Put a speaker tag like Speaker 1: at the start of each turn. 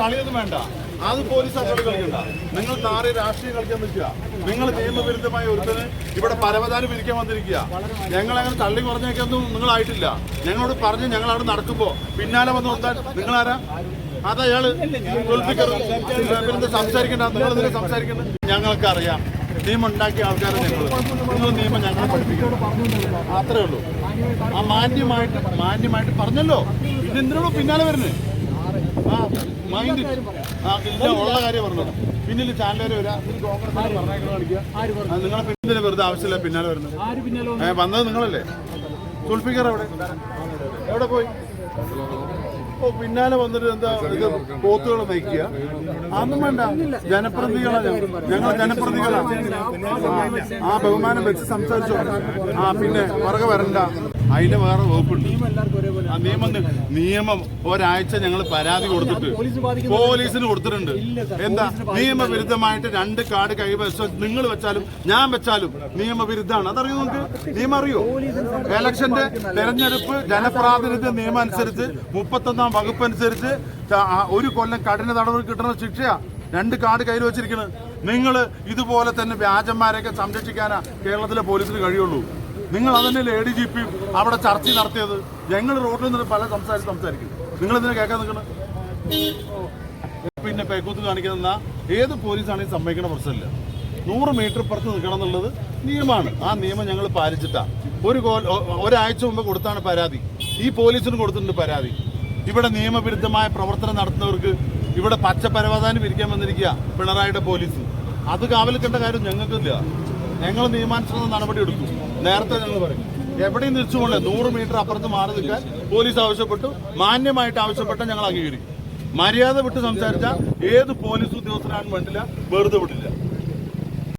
Speaker 1: കളിയൊന്നും വേണ്ട. അത് പോലീസ് കളിക്കണ്ട. നിങ്ങൾ നാളെ രാഷ്ട്രീയം കളിക്കാൻ നിൽക്കുക. നിങ്ങൾ നിയമവിരുദ്ധമായ ഒരുത്തന് ഇവിടെ പരവതാനി പിരിക്കാൻ വന്നിരിക്കുക. ഞങ്ങൾ അങ്ങനെ തള്ളി കുറഞ്ഞേക്കൊന്നും നിങ്ങളായിട്ടില്ല. ഞങ്ങളോട് പറഞ്ഞ് ഞങ്ങൾ അവിടെ നടക്കുമ്പോൾ പിന്നാലെ വന്ന് കൊടുത്താൽ നിങ്ങളാരാ? അതയാൾ സംസാരിക്കണ്ട? നിങ്ങൾ സംസാരിക്കുന്നത്? ഞങ്ങൾക്ക് അറിയാം നിയമം ഉണ്ടാക്കിയ ആൾക്കാരെ ഞങ്ങൾ നിങ്ങൾ നിയമം ഞങ്ങളെ പഠിപ്പിക്കണം. അത്രേ ഉള്ളൂ. ആ മാന്യമായിട്ട് മാന്യമായിട്ട് പറഞ്ഞല്ലോ. പിന്നെ എന്തിനാണോ പിന്നാലെ വരുന്നത് ആ മൈൻഡ് ആ ഇല്ല ഉള്ള കാര്യം പറഞ്ഞത് പിന്നിൽ ചാനലുകാർ വരാം. നിങ്ങളെ പിന്നിൽ വെറുതെ ആവശ്യമില്ല പിന്നാലെ വരുന്നത്. വന്നത് നിങ്ങളല്ലേ? സുൽഫിക്കർ എവിടെ എവിടെ പോയി? പിന്നാലെ വന്നിട്ട് എന്താ ഇത് പോത്തുകൾ നയിക്കുക അതൊന്നും വേണ്ട. ജനപ്രതിനിധികളാണ് ഞങ്ങൾ ജനപ്രതികളാണ്. ആ, ബഹുമാനം വെച്ച് സംസാരിച്ചോ. ആ പിന്നെ പുറകെ വരണ്ട. അതിന്റെ വേറെ വകുപ്പുണ്ട്. ആ നിയമം നിയമം ഒരാഴ്ച ഞങ്ങൾ പരാതി കൊടുത്തിട്ട് പോലീസിന് കൊടുത്തിട്ടുണ്ട്. എന്താ? നിയമവിരുദ്ധമായിട്ട് രണ്ട് കാർഡ് കൈവശം നിങ്ങൾ വെച്ചാലും ഞാൻ വെച്ചാലും നിയമവിരുദ്ധമാണ്. അതറിയോ നിങ്ങൾക്ക്? നിയമം അറിയോ? ഇലക്ഷന്റെ തെരഞ്ഞെടുപ്പ് ജനപ്രാതിനിധ്യ നിയമം അനുസരിച്ച് മുപ്പത്തൊന്നാം വകുപ്പ് അനുസരിച്ച് ഒരു കൊല്ലം കഠിന തടവ് കിട്ടുന്ന ശിക്ഷയാണ് രണ്ട് കാർഡ് കയ്യിൽ വെച്ചിരിക്കുന്നത് നിങ്ങൾ ഇതുപോലെ തന്നെ വ്യാജന്മാരെയൊക്കെ സംരക്ഷിക്കാനാ കേരളത്തിലെ പോലീസിന് കഴിയുള്ളൂ. നിങ്ങൾ അതന്നെയല്ലേ എ ഡി ജി പി അവിടെ ചർച്ച നടത്തിയത്? ഞങ്ങൾ റോഡിൽ നിന്ന് പല സംസാരിച്ച് സംസാരിക്കും. നിങ്ങൾ ഇതിനെ കേൾക്കാൻ നിൽക്കണം? പിന്നെ പേക്കൂത്ത് കാണിക്കുന്ന ഏത് പോലീസാണെങ്കിലും സമ്മതിക്കണ പ്രശ്നമില്ല. നൂറ് മീറ്റർ പുറത്ത് നിൽക്കണം എന്നുള്ളത് നിയമമാണ്. ആ നിയമം ഞങ്ങൾ പാലിച്ചിട്ടാ. ഒരു ഒരാഴ്ച മുമ്പ് കൊടുത്താണ് പരാതി. ഈ പോലീസിന് കൊടുത്തിട്ടുണ്ട് പരാതി. ഇവിടെ നിയമവിരുദ്ധമായ പ്രവർത്തനം നടത്തുന്നവർക്ക് ഇവിടെ പച്ച പരവാധാനം പിരിക്കാൻ വന്നിരിക്കുക പിണറായിയുടെ പോലീസ്. അത് കാവലിക്കേണ്ട കാര്യം ഞങ്ങൾക്കില്ല. ഞങ്ങൾ നിയമാനുസൃത നടപടി എടുക്കും നേരത്തെ ഞങ്ങൾ പറയും എവിടെയും തിരിച്ചുകൊണ്ട് നൂറ് മീറ്റർ അപ്പുറത്ത് മാറി നിൽക്കാൻ പോലീസ് ആവശ്യപ്പെട്ടു. മാന്യമായിട്ട് ആവശ്യപ്പെട്ട ഞങ്ങൾ അംഗീകരിക്കും. മര്യാദ വിട്ട് സംസാരിച്ച ഏത് പോലീസ് ഉദ്യോഗസ്ഥനാണ് വേണ്ടില്ല വെറുതെ വിടില്ല.